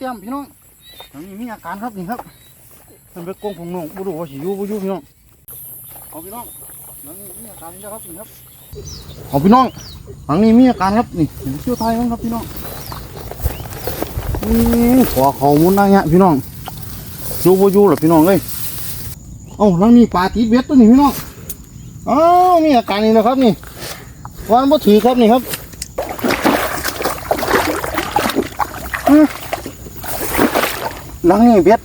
เตรียมพี่น้องหลังนี้มีอาการครับนี่ครับมันเป็นกงของน้องบุรุษว่าสิยูบุยูพี่น้องเอาพี่น้องหลังนี้มีอาการนี่ครับนี่ครับเอาพี่น้องหลังนี้มีอาการครับนี่เห็นเชี่ยวไทยมั้งครับพี่น้องนี่ขอข้อมูลนะเนี่ยพี่น้องยูบุยูหรอพี่น้องเอ้ยเอ้าหลังนี้ปลาติดเบ็ดตัวนี้พี่น้องอ้าวมีอาการนี่นะครับนี่วันบ่ถือครับนี่ครับ หลังนี่เบ็ด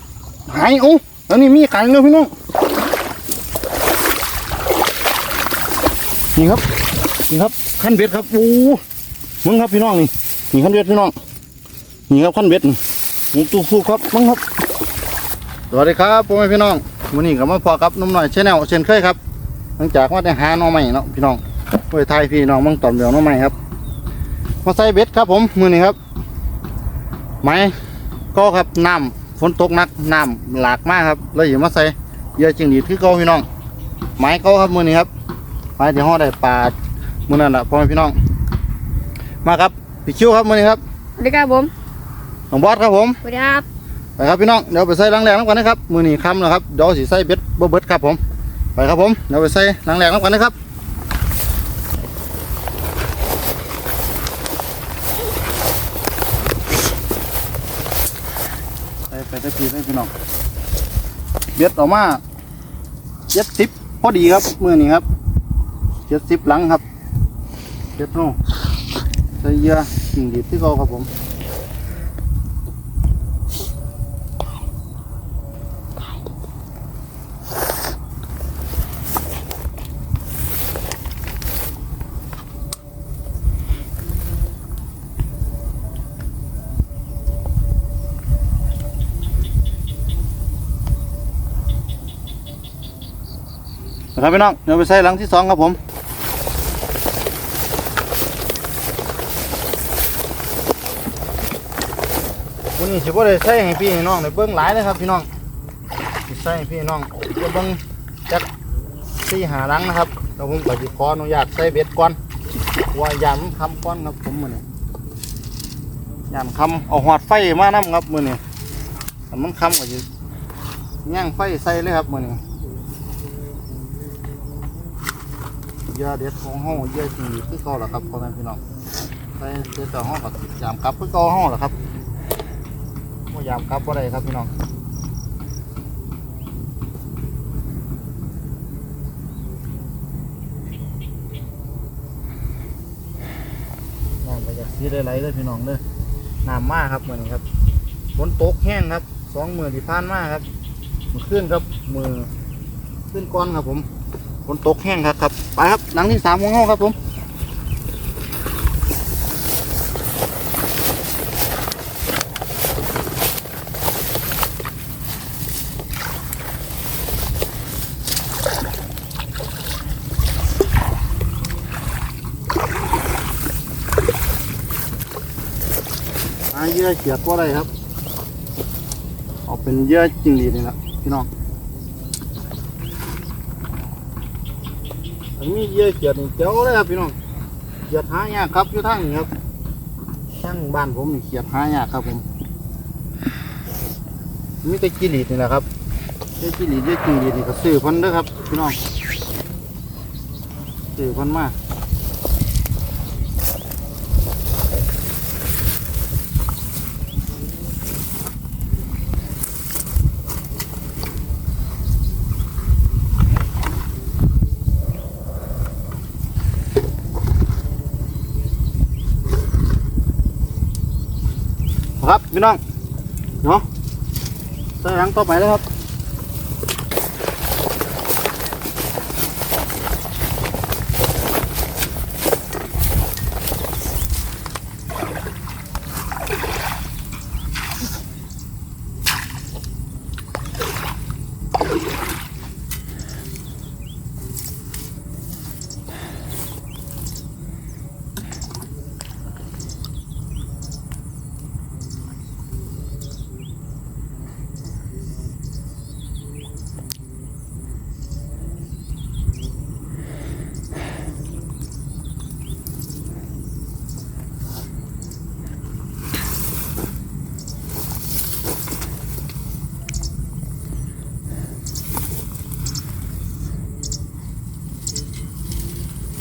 หายโอ้หลังนี่มีกันเลยพี่น้องนี่ครับนี่ครับขั้นเบ็ดครับโอ้มึงครับพี่น้องนี่นี่ขั้นเบ็ดพี่น้องนี่ครับขั้นเบ็ดนี่ตู้ฟูครับมึงครับสวัสดีครับพ่อแม่พี่น้องวันนี้ก็มาพอกับนุ่มหน่อยเชนแนลเช่นเคยครับหลังจากว่าได้หาน่อใหม่เนาะพี่น้องโอ้ยไทยพี่น้องมึงตอนเดียวน่อใหม่ครับมาใส่เบ็ดครับผมมือนี้ครับไม้ก็ครับน้ำ ฝนตกหนักน้ำหลากมากครับเลยอย่ามาใส่เหยื่อจิงหรีดคือเก่าพี่น้องไม้เก่าครับมือนี้ครับไม้ที่ห่อได้ปลามือนั่นแหละพ่อแม่พี่น้อง มาครับพี่คิวครับมือนี้ครับสวัสดีครับผมน้องบอสครับผมสวัสดีครับไปครับพี่น้องเดี๋ยวไปใส่ล้างแรงน้ำกันนะครับมือนี้ค่ำแล้วครับเดี๋ยวสีใส่เบ็ดบ่เบิดครับผมไปครับผมเดี๋ยวไปใส่ล้างแรงน้ำกันนะครับ ไปตะกี้ให้พี่น้องเบ็ดออกมาเจ็ดสิบพอดีครับมือนี้ครับเจ็ดสิบหลังครับเจ็ดโน่ใส่เยื่อกิ่งดีที่เขาครับผม ครับพี่น้องเดี๋ยวไปใส่หลังที่สองครับผมวันนี้สิบ่ได้ใส่ให้พี่ให้น้องได้เบิ่งหลายเลยครับพี่น้องสิใส่ให้พี่ให้น้องจะเบิ่งจักสี่หาหลังนะครับแล้วผมก็สิขออนุญาตใส่เบ็ดก่อนว่ายามมันคำก่อนครับผมมือนี้ยามคำเอาหอดไฟมานํครับมือนี้ถ้ามันคำก็สิย่างไฟใส่เลยครับมือนี้ เห ยื่อเด็ดของห้องเยื่อจริงคือเก่าแหละครับพ่อแม่พี่น้องไปเด็ดต่อห้องกับยามกลับคือเก่าห้องละครับว่ายามกลับว่าไรครับพี่น้องน้ำไปจากสีได้ไหลเลยพี่น้องเด้อน้ำมากครับเหมือนครับฝนตกแห้งครับสองมือที่ผ่านมาครับมือขึ้นครับมือขึ้นก้อนครับผม ฝนตกแห้งครับครับไปครับหลังที่สามของห้องครับผมอาเยื่อเขียดตัวอะไรครับ เอาเป็นเยื่อจิงหรีดนี่แหละพี่น้องีมีเยอะเกียดนี่เจ้าเลยครับพี่น้องเกียดหายากครับอยู่ทางนี้ครับทางบ้านผมเกียดหายากครับผมมีแต่กิริดนี่แหละครับเจ้ากิริดเจ้ากิริดนี่ก็ซื้อพันเด้อครับพี่น้องซื้อพันมาก ครับพี่น้องเนาะใส่หลังต่อไปเลยครับ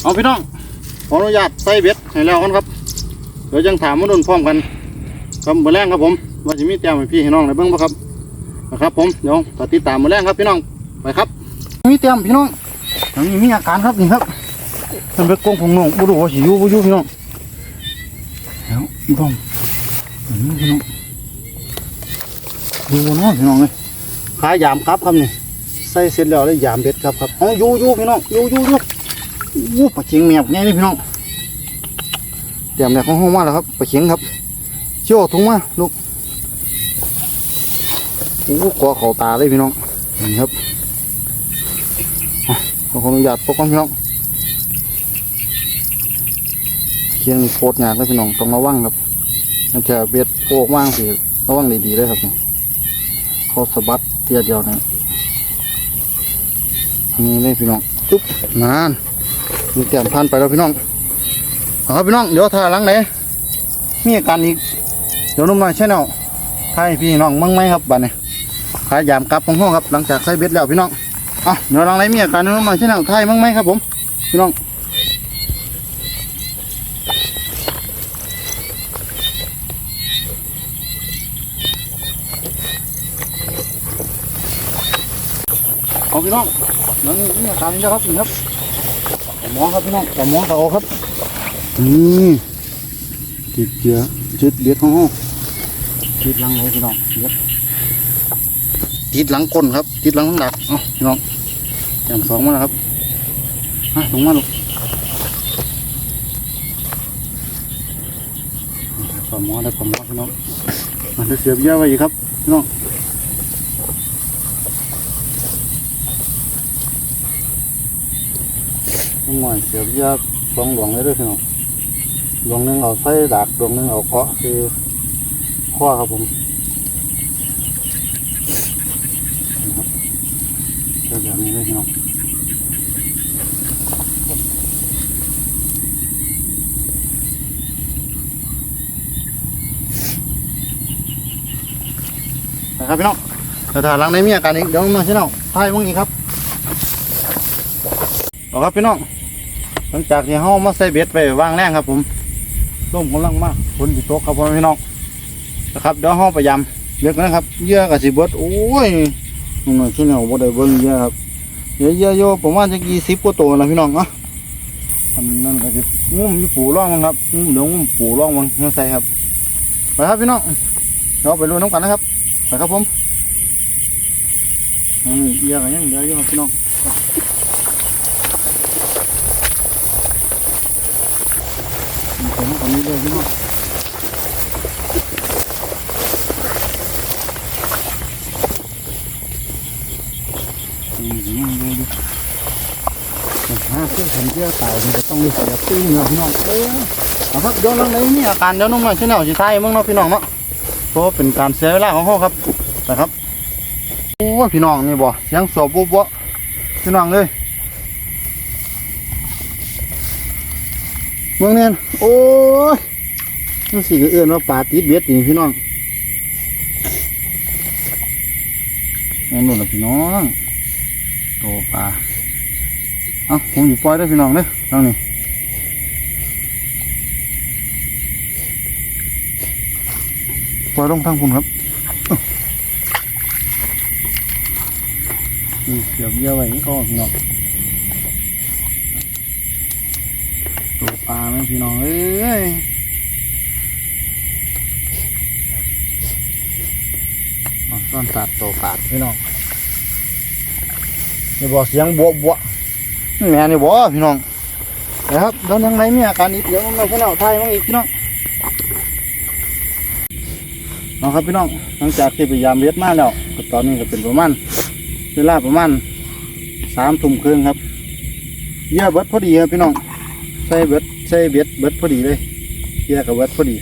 เอาพี่น้องขออนุญาตใส่เบ็ดให้แล้วกันครับเดี๋ยวยังถามมาดุนพร้อมกันครับมือแรงครับผมว่าจะมีแต้มให้พี่ให้น้องในเบื้องบ่ครับนะครับ ผมเดี๋ยวตัดติดตามมือแรงครับพี่น้องไปครับมีแต้มพี่น้องทางนี้มีอาการครับนี่ครับมันเป็นกงของน้องบุรุษสิอยู่บุอยู่พี่น้องแล้วพี่น้องอันนี้พี่น้องดูเนาะพี่น้องเลยขายามครับครับนี่ใส่เสร็จแล้วเลยยามเบ็ดครับครับอ๋ออยู่อยู่พี่น้องอยู่อยู่อยู่ อู้ปลาเข็งแมบไงนี่พี่น้องเตรียมแรกของห้องมาแล้วครับปลาเข็งครับโจ้ถุงมาลูกโอ้กอเขาตาเลยพี่น้องนี่ครับอะขออนุญาตปกป้องพี่น้องเคียงโคตรยากเลยพี่น้องต้องระวังครับมันจะเบ็ดโผล่ว่างสิระวังดีๆเลยครับนี่เขาสะบัดเทียเดียวนี่อันนี้เลยพี่น้องจุ๊บนาน มีแต้มพันไปแล้วพี่น้องเอาพี่น้องเดี๋ยวถ้าหลังไหนมีอาการอีกเดี๋ยวนุ่มน้อยใช่แนวให้พี่น้องมั่งไหมครับบัดนี้ขายยามกลับของห้องครับหลังจากใส่เบ็ดแล้วพี่น้องอะเดี๋ยวหลังไหนมีอาการนุ่มน้อยใช่แนวไทยมั่งไหมครับผมพี่น้องเอาพี่น้องหลังนี้มีอาการนี้นะครับนี่ครับ หมอครับพี่น้องต่อหมอต่อครับนี่ติดเชื้อจุดเบ็ดของห้องติดหลังเลยพี่น้องเย็บติดหลังก้นครับติดหลังข้างหลักเอ้าพี่น้องแจ่มสองมาแล้วครับฮะลงมาลูกปลาหมอได้ปลาหมอพี่น้องมันจะเสียบเยอะไว้อีกครับพี่น้องต้อง หน่อยเสียบยอะสองหลวงเลยด้วยพี่น้องหลวงหนึงเอาไส้ดักดวงหนึงเอาเคาะคือข้อครับผมนะแบบนี้เลยพี่น้องนะครับพี่น้องแต่ถ้าหลังในมีอาการอีกเดี๋ยวมาใช่เนาะทายมึงอีกครับเอาครับพี่น้อง ลังจากที่เฮามาใส่เบ็ดไปวางแรงครับผมร่มกำลังมากฝนติตกครับพ่อแม่พี่น้องนะครับเดี๋ยวห้อพยายามเลือกนะครับเยื่อกับสิเบิดโอ้ยหน่อยที่เนี่ยบ่ได้เบิ่งเยอะครับเยอะเยอะโยประมาณจะกี่สิบกว่าตัวนะพี่น้องเนาะอันนั้นก็สิงุ้มยี่ปูร่องมั้งครับงุ้มเดี๋ยวงุ้มปูร่องมั้งมาใส่ครับไปครับพี่น้องเดี๋ยวไปดูน้ำกันนะครับไปครับผมอันนี้เยอะกันยังเยอะอยู่ครับพี่น้อง ผมคนนี้เลยพี่น้องอืมดูดูห้าเครื่องทำเยื่อตายมันจะต้องมีเสียปิ้งเนาะพี่น้องเออเอาครับเดี๋ยวน้องไหนมีอาการเดี๋ยวน้องหน่อยช่ยหน่อยสิท้ายมึงเนาะพี่น้องเนาะเพราะเป็นการเสียเวลาของเขาครับนะครับโอ้พี่น้องนี่บ่เสียังสอบปุ๊บบ่พี่น้องเลย เมืองเนียนโอ้ยนี่สิก็เอื้อนว่าปลาติดเบ็ดนี่พี่น้องนั่นนู่นน่ะพี่น้องโตปลาเอาผมอยู่ปล่อยได้พี่น้องเด้อทางนี้ปล่อยลงทางคุณครับนี่เดี๋ยวเยอะไว้ก็พี่น้อ ปลาไหมพี่น้องเอ้ยเอาซ่อนตัดโตปลาพี่น้องนี่บอกเสียงบวบวแม่นี่บอพี่น้องนะครับแล้วยังไงมีอาการอีกเดี๋ยวน้องพี่น้องไทยมั้งอีกพี่น้องเอาครับพี่น้องหลังจากที่พยายามเลียดมาแล้วตอนนี้ก็เป็นประมาณเวลาประมาณสามทุ่มครึ่งครับเยื่อเบิดพอดีครับพี่น้องใส่เบิด ใส่เบ็ดเบิดพอดีเลยเหยื่อกับเบิดพอดี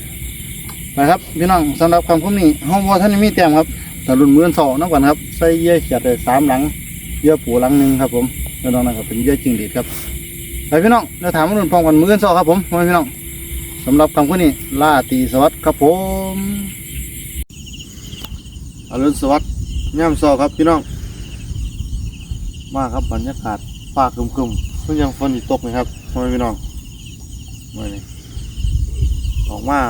นะครับพี่น้องสำหรับคำคมนี้ห้องวัวท่านมีเต็มครับแต่รุ่นมือนสองนักกันครับใส่เยื่อเขียดได้สามหลังเยื่อปูหลังหนึ่งครับผมแล้วนอกนั้นก็เป็นเยื่อจริงหรีครับไปพี่น้องเราถามมารุ่นพอมกันมือกันซอครับผมพี่น้องสำหรับคำพูดนี้ล่าตีสวัสดิ์ครับผมอรุณสวัสดิ์ย่ำซอครับพี่น้อง มาครับบรรยากาศฟ้าครึมๆเพิ่งยังฝนตกนะครับพ่อแม่พี่น้อง มื่อนี้ออกมา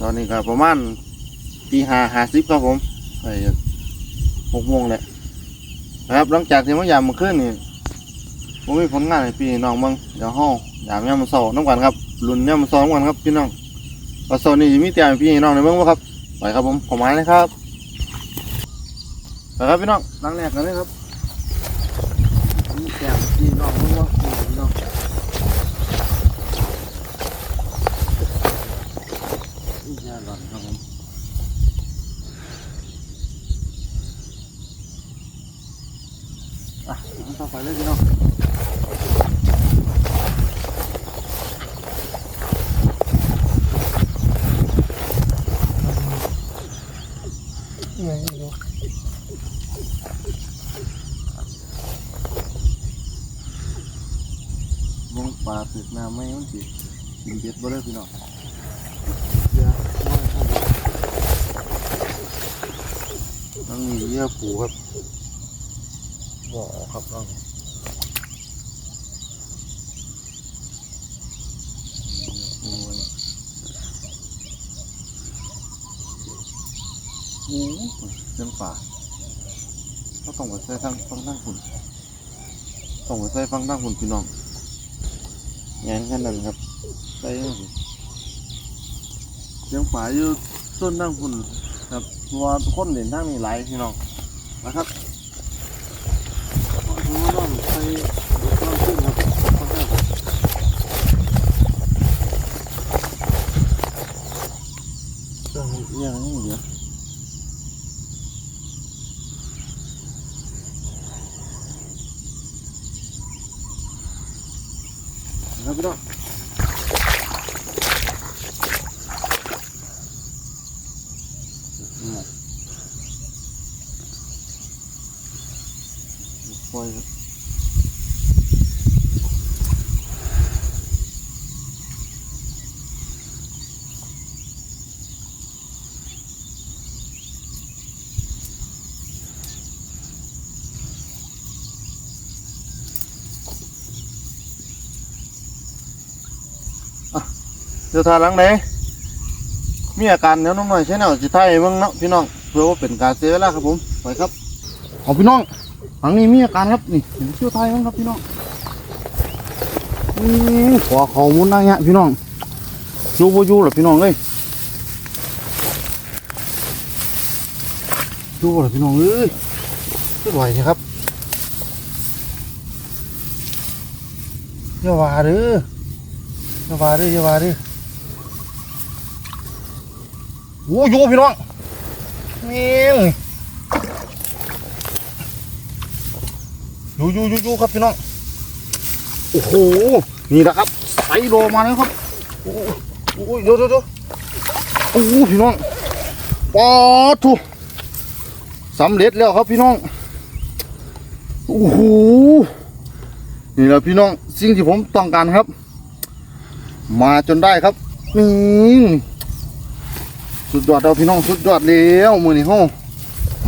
ตอนนี้ก็ประมาณตีห้าห้าสิบครับผมไอ้หกโมงแหละนะครับหลังจากที่มายามมาขึ้นนี่ผมมีผลงานให้พี่น้องมึงเดี๋ยวห้องยามยามมาสอบน้ำกันครับรุ่นยามมาสอบน้ำกันครับพี่น้องมาสอบนี่มีเตรียมพี่น้องในเมืองบ่ครับไปครับผมขอม้เลยครับไปครับพี่น้องหลังแรกกันเลยครับมีเตรียมให้พี่น้องเมืองบ่พี่น้อง ยาหลอนครับผมอะมันต่อไปเลยพี่น้องวงปลาติดน้ำไม่มันสิกินเบ็ดบ่เลยพี่น้องต้อง มีเยื่อผูครับบ่อครับต้องโอ้ยโอ้โหเรื่องป่าก็ต้องไปใส่ฟังฟังตั้งหุ่นต้องไปใส่ฟังตั้งหุ่นพี่น้องงานแค่นั้นครับใส่ตั้งหุ่นเรื่องป่าอยู่ต้นตั้งหุ่นครับเพราะว่าคนเด่นทางนี้หลายพี่น้อง นะครับขอโทษน้องไปดูความขึ้นครับข้างหน้าเรื่อย่างนี้เดี๋ยวนะครับพี่น้องป ล่อยครับเดี๋ยวทาหลังไหนมีอาการเดี๋ยวน้องหน่อยใช่แนวจิตไทยบ้างเนาะพี่น้องเพื่อว่าเป็นการเสียเวลาครับผมไปครับ เอาพี่น้อง หลังนี้มีอาการครับนี่เห็นเชื่อไทยมั้งครับพี่น้องนี่ขอข้อมูลนะเนี่ยพี่น้องยูบอยูหรอพี่น้องเลยยูบหรอพี่น้องเอ้ยขึ้นไหวสิครับอย่าว่าเด้ออย่าว่าเด้ออย่าว่าเด้อโอ้ยูพี่น้องนี่ ยูยูยูยูครับพี่น้อง โอ้โห นี่แหละครับไซโลมาแล้วครับ โอ้โหโอ้โหเดี๋ยเดี๋ยวเดี๋ยวโอ้โหพี่น้องปอทุสำเร็จแล้วครับพี่น้อง โอ้โห นี่แหละพี่น้อง สิ่งที่ผมต้องการครับ มาจนได้ครับนี่สุดยอดแล้วพี่น้อง สุดยอดแล้วมือนี่ห้อง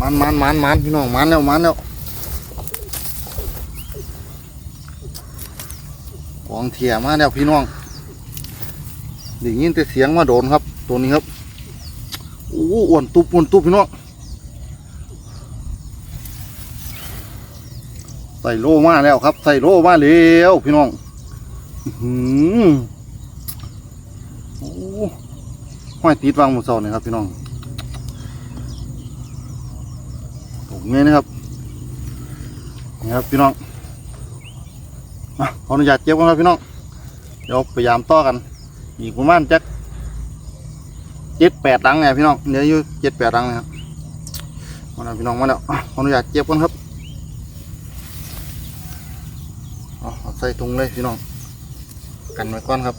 มันมันมันมันพี่น้องมันแล้วมันแล้ว ของเทียมาแล้วพี่น้องได้ยินแต่เสียงมาโดนครับ ตัวนี้ครับโอ้อ้วนตุบอ้วนตุบพี่น้องใส่โลมาแล้วครับ ใส่โลมาแล้วพี่น้องอื้อหือโอ้ห้อยติดวางหมดเสาเนี่ยครับ พี่น้องตกเงี้ยนะครับนี่ครับพี่น้อง อะขออนุญาตเก็บกันครับพี่น้องเดี๋ยวพยายามต่อกัน อีกประมาณจักเจ็ดแปดดังเนี่ยพี่น้องเดี๋ยวอยู่เจ็ดแปดดังเนี่ยครับมาแล้วพี่น้องมาแล้วอะขออนุญาตเก็บกันครับอาเอใส่ถุงเลยพี่น้อง กันไว้ก่อนครับ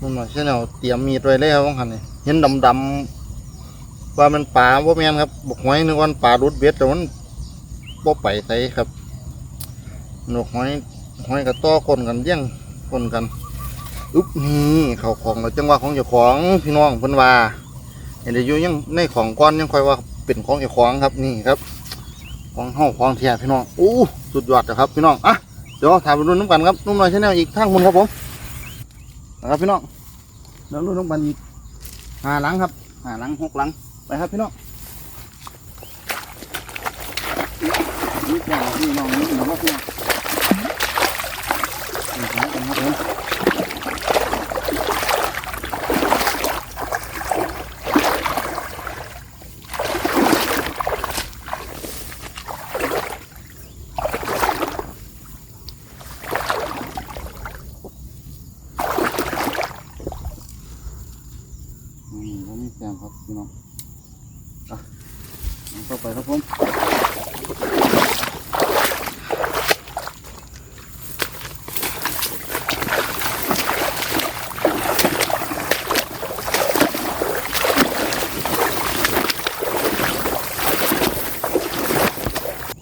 มันมาใช่แนวเตรียมมีดไว้แล้วบ้างคันนี่เห็นดำๆ ว่ามันป่าว่าแมนครับบกหอยนึกว่ามันป่ารุดเบ็ดแต่มันบ่ไปใส่ครับนกหอยหอยกับต้อคนกันเยี่ยงคนกันอึ๊บนี่เขาของเราจังหวะของเจ้าของพี่น้องเพิ่นว่าเห็นได้อยู่ยังในของก้อนยังคอยว่าเป็นของไอ้ของครับนี่ครับ ของเฮาของเทียพี่น้องอู้สุดยอดครับพี่น้องอะเดี๋ยวถ่ายไปรุ่นน้ำกันครับนุ่มน้อยชาแนลอีกทางคนครับผมนะครับพี่น้องเดี๋ยวรุ่นน้ำกันอีกหาหลังครับหาหลังหกหลัง ครับพี่น้องนี่แกงพี่น้องนี่นะครับพี่น้องนี่ครับผม อืมผมมีแซมครับพี่น้องอะเอาเข้าไปครับผม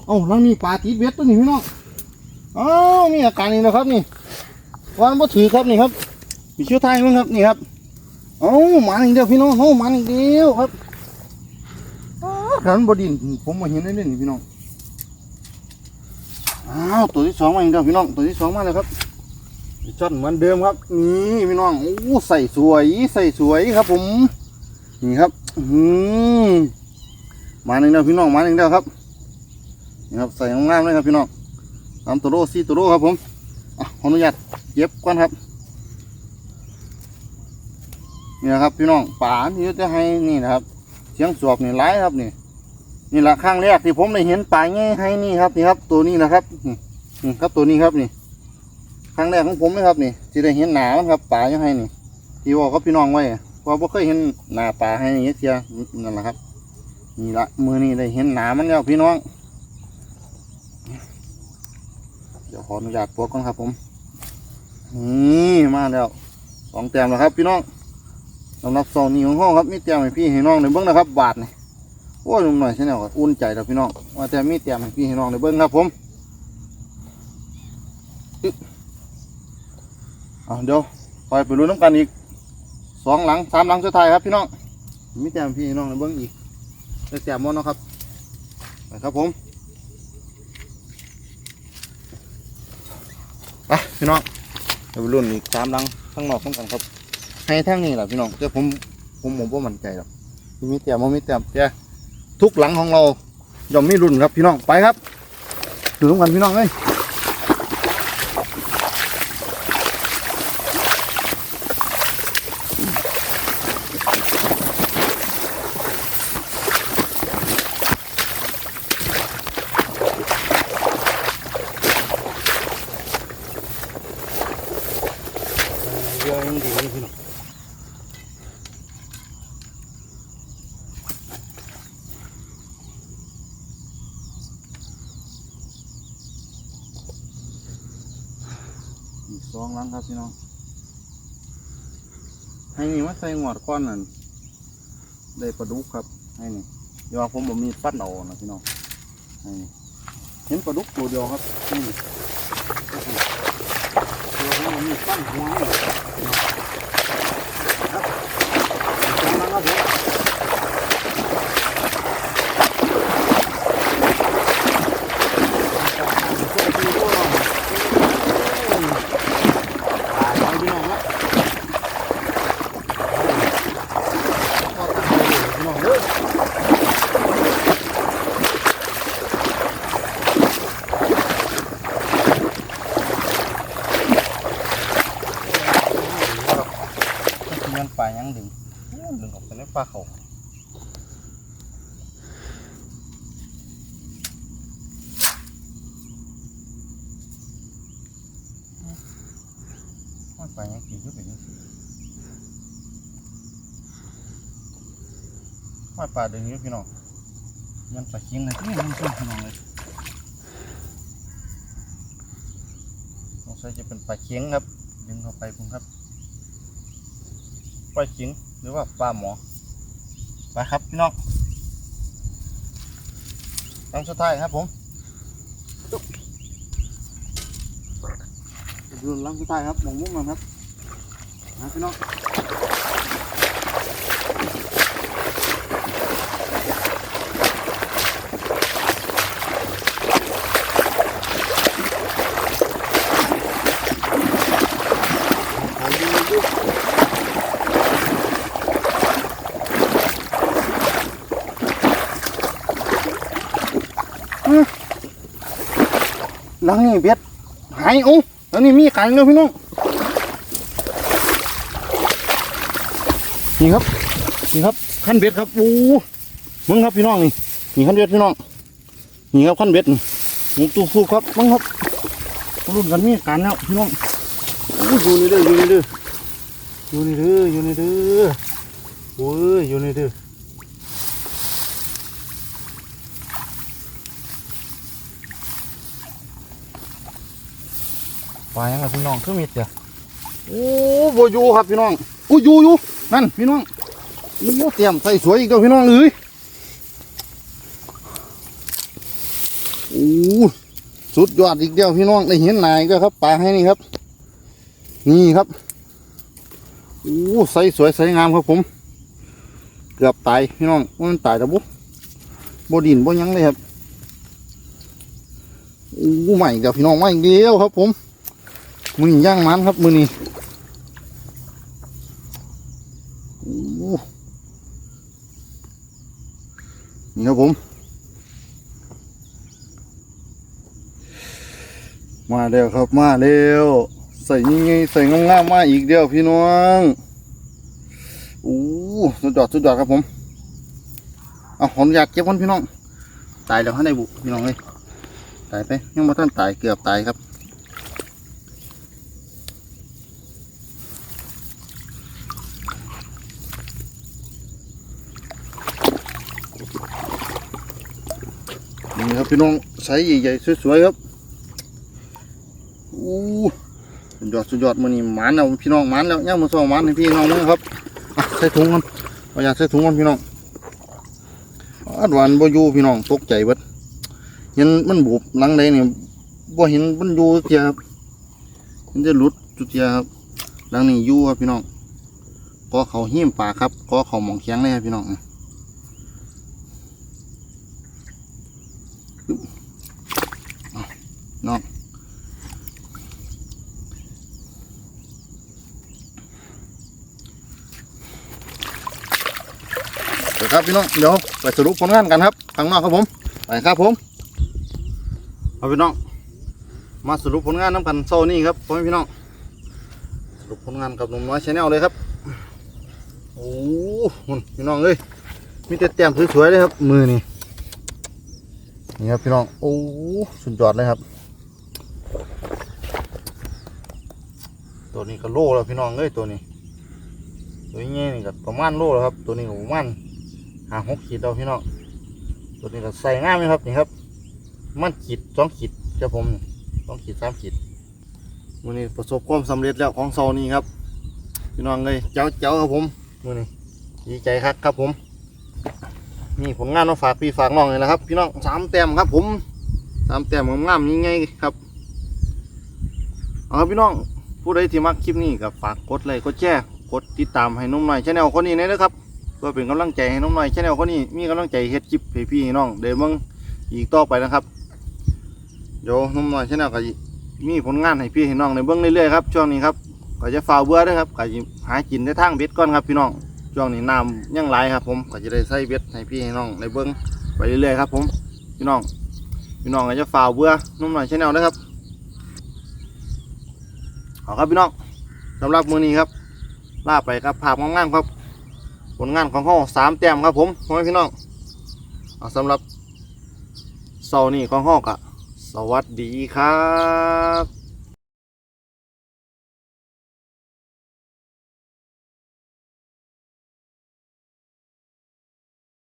เอ้าลังนี้ปลาติดเบ็ดตัวนี้พี่น้องอ้าวมีอาการนี้นะครับนี่วันบ่ถือครับนี่ครับมีเชื้อไทยมั้งครับนี่ครับเอ้าหมาอย่งเดียวพี่น้องเอ้าหมาอย่งเดียวครับขันบดินผมมาเห็นได้เลยนี่พี่น้องอ้าวตัวที่สองมาอย่งเดียวพี่น้องตัวที่สองมาเลยครับจอนเหมือนเดิมครับนี่พี่น้องโอ้ใส่สวยใส่สวยครับผมนี่ครับอืมหมาอย่งเดียวพี่น้องมาอย่งเดียวครับ นี่ครับใส่งามๆเลยครับพี่น้องตามตัวโรซี่ตัวโรครับผมอะขออนุญาตเย็บก่อนครับนี่นะครับพี่น้องป่าที่จะให้นี่นะครับเสียงสวบนี่ร้ายครับนี่นี่แหละครั้งแรกที่ผมได้เห็นป่าง่ายให้นี่ครับนี่ครับ ตัวนี้นะครับนี่ครับตัวนี้ครับนี่ครั้งแรกของผมเลยครับนี่ที่ได้เห็นหนามันครับป่ายังให้นี่ที่บอกกับพี่น้องไว้เพราะบ่เคยเห็นหนาป่าให้นี่เทียนั่นแหละครับนี่ละมือนี่ได้เห็นหนามันแล้วพี่น้อง เดี๋ยวขออนุญาตปลดก่อนครับผม นี่มาแล้วสองแต้มแล้วครับ พี่น้องสำหรับโซนนี้ของห้องครับ มีเตรียมให้พี่ให้น้องในเบิ้องนะครับ บาทนี่โอ้ยหนุ่มหน่อยใช่ไหมอุ่นใจแล้วพี่น้องว่าแต่มีเตรียมให้พี่ให้น้องในเบิ้องครับผมอึ๊บเอาเดี๋ยวคอยไปรู้น้ำกันอีกสองหลังสามหลังสุดท้ายครับพี่น้องมีเตรียมพี่ให้น้องในเบิ้องอีกได้เตรียมหมดเนะครับไปครับผมไป พี่น้องเดี๋ยวไปรุ่นอีกสามลังข้างนอกต้องกันครับให้ทั้งนี้แหละพี่น้องแต่ผมผมผมว่ามั่นใจหรอกมีเตียมบ่มีเตียมแกทุกหลังของเราย่อมมีรุ่นครับพี่น้องไปครับดูร่วมกันพี่น้องเอ้ยเย อีกสองหลังครับพี่น้องให้นี่มาใส่งวดก้อนนั่นได้ปลาดุกครับ ให้นี่ยวผมบ่มีปั้นเอานะพี่น้องให้นี่เห็นปลาดุกตัวเดียวครับนี่ตัวผมมีฟันหัวนี่ครับอีกสองหลังครับผมตายแล้วพี่น้องครับพอตั้งใจเลยพี่น้องเด้อ ยังปลายังดึงดึงออกไปในปลาเขาไปยังกินอยู่เป็นยังสิปลาปลาดึงยู่พี่น้องยังปลาเคียงเลยนี่มันพี่น้องเลยสงสัยจะเป็นปลาเคียงครับ ดึงเข้าไปพุ่งครับ ปลาจิงหรือว่าปลาหมอไปครับพี่น้องครั้งสุดท้ายครับผมรุ่นลังสุดท้ายครับมองมุมมันครับนะพี่น้อง หลังนี่เบ็ดหายโอ้หลังนี่มีกันแล้วพี่น้องนี่ครับนี่ครับขั้นเบ็ดครับโอ้มึงครับพี่น้องนี่นี่ขั้นเบ็ดพี่น้องนี่ครับขั้นเบ็ดนี่มึงตู้สู้ครับมึงครับรุ่นกันมีกันแล้วพี่น้องอ้อยู่นี่เด้ออยู่นี่เด้ออยู่นี่เด้ออยู่นี่เด้อโอ้ยอยู่นี่เด้อ ปลายังไงพี่น้องคือมิดเดียวโอ้โบอยูครับพี่น้องโอ้ยูอยูนั่นพี่น้องโอ้เตรียมใส่สวยอีกแล้วพี่น้องเอ้ยโอ้สุดยอดอีกเดียวพี่น้องได้เห็นนายก็ครับปลาให้นี่ครับ นี่ครับโอ้ใส่สวยใส่งามครับผมเกือบตายพี่น้องมันตายแล้วบุบดินบ่ยังเลยครับโอ้ใหม่เดี๋ยวพี่น้องใหม่อีกเดียวครับผม มือย่างมันครับมือนี้โอ้นี่ครับผม มาเร็วครับมาเร็วใส่ยิ่งใส่งงามมาอีกเดียวพี่น้องโอ้สุดยอดสุดยอดครับผมเอาผมอยากเก็บคนพี่น้อง ตายแล้วให้ได้บุพี่น้องเลยตายไปยังมาท่านตายเกือบตายครับ นี่ครับ พี่น้องไซส์ใหญ่ๆสวยๆครับอู้สุดยอดสุดยอดมันนี่หมันแล้วพี่น้องหมันแล้วย่างมาสองหมันให้พี่น้องมั้งครับใส่ถุงกันเอาอยากใส่ถุงกันพี่น้องอัดวานบ่อยู่พี่น้องตกใจเบิดเห็นมันบุบหลังใดเนี่ยบ่เห็นมันอยู่เทียครับมันจะหลุดจุดเทียครับหลังนี้อยู่ครับพี่น้องก็เขาหิ้มปากครับก็เขาหมองเคียงเลยครับพี่น้อง น้องเดี๋ยว ครับพี่น้องเดี๋ยวไปสรุปผลงานกันครับข้างนอกครับผมไปครับผมเอาพี่น้องมาสรุปผลงานน้ำกันโซนี่ครับพ่อแม่พี่น้องสรุปผลงานกับหนุ่มน้อยชาแนลเลยครับโอ้โหพี่น้องเอ้ยมีแต่แต้มสวยๆเลยครับ มือนี่นี่ครับพี่น้องโอ้สุดยอดเลยครับ ตัวนี้ก็โลแล้วพี่น้องเอ้ยตัวนี้ตัวนี้นี่ก็ประมาณโลแล้วครับ ตัวนี้ก็ประมาณ ห้าหกขีดแล้วพี่น้องตัวนี้ก็ใส่ง่ายไหมครับนี่ครับ มันขีดสองขีดครับผมสองขีดสามขีดมือนี้ประสบความสำเร็จแล้วของเซานี่ครับพี่น้องเลยเจ้าเจ้าครับผมมือนี้ดีใจครับครับผมนี่ผลงานมาฝากพี่ฝากน้องเลยนะครับ พี่น้องสามแต้มครับ ผมสามแต้มงามๆยังไงครับเอาครับพี่น้องผู้ใดที่มักคลิปนี้ก็ฝากกดไลค์กดแชร์กดติดตามให้น้องหน่อยชาแนลคนนี้เลยนะครับ เพื่อเป็นกำลังใจให้น้องหน่อยชาแนลคนนี้มีกำลังใจเฮ็ดคลิปให้พี่น้องเดี๋ยวมึงอีกต่อไปนะครับเดี๋ยวน้องหน่อยชาแนลก็มีผลงานให้พี่ให้น้องในเบื้องเรื่อยๆครับช่วงนี้ครับก็จะฝ่าเบื่อด้วยครับก็จะหากินได้ทางเบ็ดก่อนครับพี่น้องช่วงนี้น้ำยังไหลครับผมก็จะได้ใส่เบ็ดให้พี่ให้น้องในเบื้องไปเรื่อยๆครับผมพี่น้องพี่น้องก็จะฝ่าเบื่อน้องหน่อยชาแนลนะครับเอาครับพี่น้องสำหรับมือนี้ครับลาไปครับภาพงามๆครับ ลงานของเขาสามแต้มครับผมพ่อแม่พี่น้องสำหรับเสาร์นี้ของห้องกะสวัสดีครับ